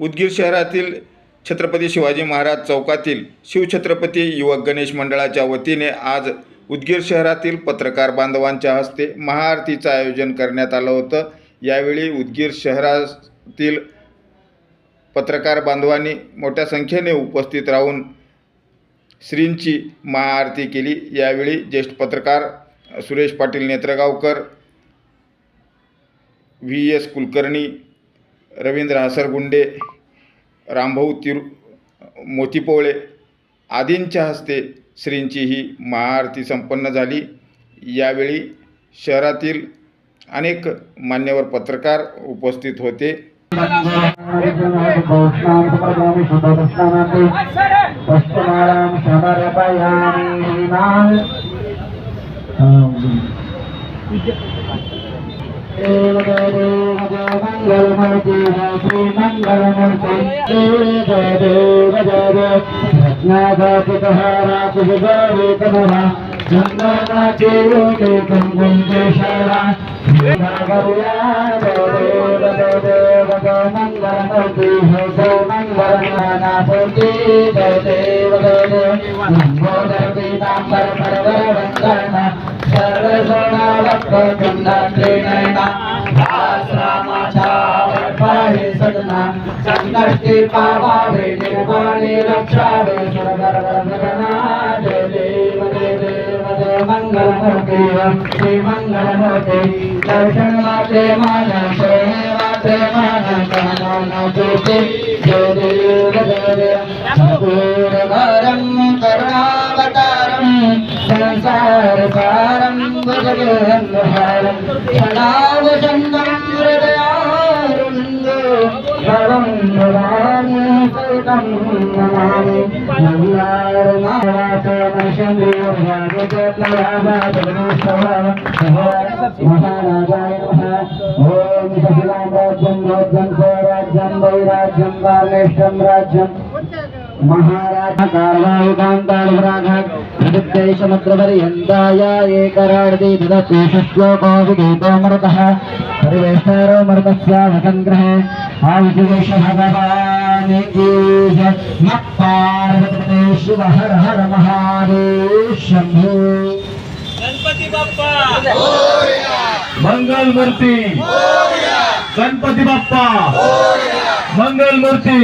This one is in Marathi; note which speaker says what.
Speaker 1: उदगीर शहरातील छत्रपती शिवाजी महाराज चौकातील शिवछत्रपती युवक गणेश मंडळाच्या वतीने आज उदगीर शहरातील पत्रकार बांधवांच्या हस्ते महाआरतीचं आयोजन करण्यात आलं होतं. यावेळी उदगीर शहरातील पत्रकार बांधवांनी मोठ्या संख्येने उपस्थित राहून श्रींची महाआरती केली. यावेळी ज्येष्ठ पत्रकार सुरेश पाटील नेत्रगावकर व्ही एस कुलकर्णी रवींद्र आसरगुंडे रामभाऊ तिरु मोतीपोवळे आदींच्या हस्ते श्रींची ही महाआरती संपन्न झाली. यावेळी शहरातील अनेक मान्यवर पत्रकार उपस्थित होते.
Speaker 2: पश्चिमाराम शबरपयामीनां मंगलमूर्ति श्री मंगलमूर्ति देव देव देव रत्नादापितहारा कुजगारे कमला चंद्रनाचे लोके कंगुं देशाला देव संकष्टी पावावे निर्वाणे रक्षावे सुरगर्वगना जय देव जय देव जय मंगलमूर्ती श्री मंगलमूर्ती दर्शन माते मान शरणे माते मान कामना ज्योती जय देव जय देव पूर्वरं करुणावतारं संसारसारं भुजगेन्द्रहारं सदा महाराजाय नमः ॐ सखिलां राज्यं राज्यं स्वराज्यं वैराज्यं वामेष्टं राज्यं महाराज कारवायुकान्तानुराघाग्रदेशमग्रपर्यन्ताय एकराडति ददते श्लोको विगीतोऽमृतः परिवेष्टारो मृतस्यावसङ्ग्रहे आयुषेष भगवान् ईश शिव हर हर महादेव शम्भो
Speaker 3: गणपती बाप्पा.
Speaker 4: मंगल मूर्ती गणपती बाप्पा. मंगल मूर्ती